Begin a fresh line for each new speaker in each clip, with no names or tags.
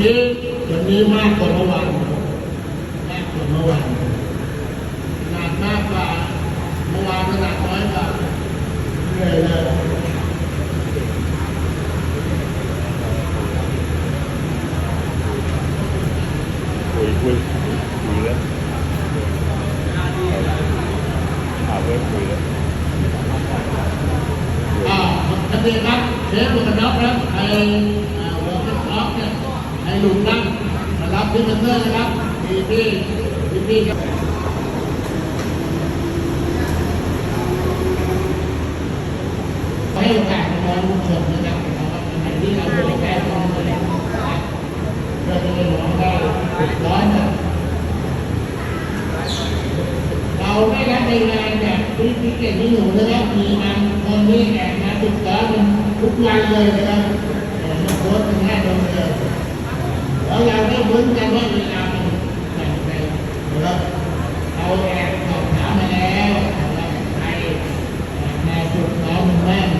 นี้เดี๋ยวนี้มากกว่าเมื่อวานมากกว่าเมื่อวานขนาดมากกว่าเมื่อวานขนาดน้อยกว่าเหนื่อยเลย
คุยคุยคุยแล้วถามเรื่องคุยแล้ว
อ่าท่านเรียนครับเชฟหมวกกันน็อกครับไอ้ หลุมนั่งมารับที่มันเตอร์นะครับพี่พี่พี่พี่ครับให้โอกาสน้องๆชมนะครับแล้วก็ในที่เราเผยแพร่ตรงนี้นะครับเพื่อจะได้น้องได้ติดร้อนนะเราไม่รับในงานแบบที่พี่เก่งที่หนูนะครับมีบางคนที่แอบมาติดร้อทุกวันเลยนะครับแต่มาโพสต์เป็นแค่ตรงเดีย เราได้ลุ้นกันว่าเวลามันแบ่งไปนะครับเราแอบสอบถามมาแล้วว่าใครแอบมาฝึกซ้อมมันแม่น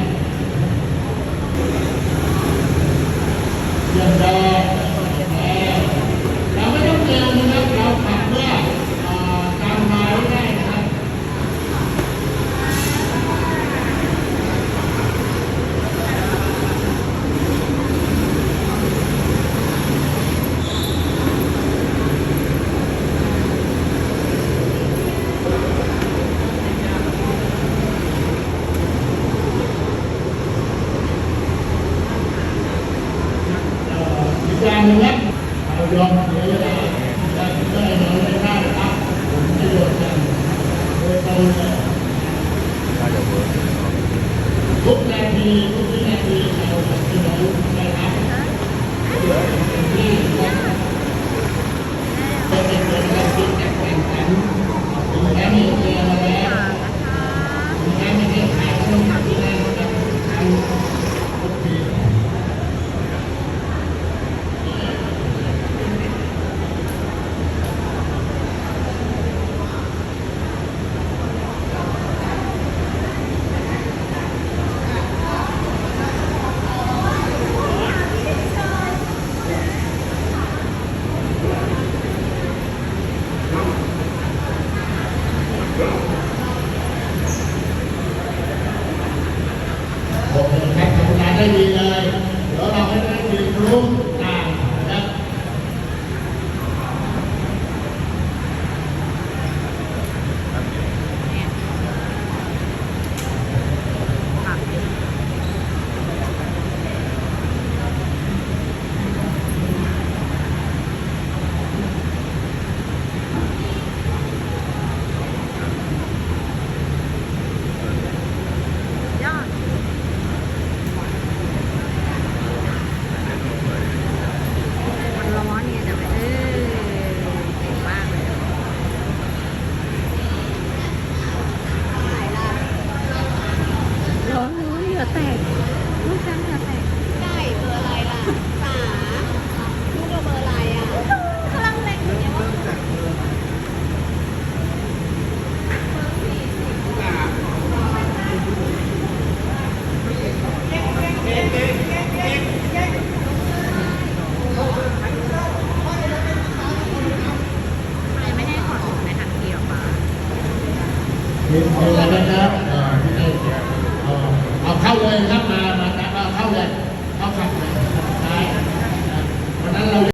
เยี่ยมยอดเราไม่ต้องเร็วนะครับเราขับเพื่อเอ่อตามมาได้นะครับ เอ่อ นึ่งนึงนะเรายอมเสียเวลาได้ได้นอนไม่ได้ครับผมประโยชน์กันโดยตรงเลยทุกนาทีทุกวินาทีเราจะที่เราได้รับที่เราจะเป็นการคิดจากแข่งขันถึงแม้มีเรียนมาแล้วถึงแม้ไม่ได้ขายก็ต้องทำที่นั่นนะครับทำทุกที ผมนะครับทำงานได้ดีเลยแล้วเราก็ได้เรียนรู้ต่างนะครับ
ยอดมันร้อนเนี่ยแต่แบบเออเก่งมากเลยร้ อนร้อนเหงื่อแตกลูกฉันเหงื่อแตก
ได้เบอร์อะไรล่ะสาลูกเราเบอร์อะไรอะกำลังเล็งอยู่เนี่ยว่า
ทำไมไม่ให้ถอดหมวกในทันทีหรอปะ
เรียนเชิญนะครับ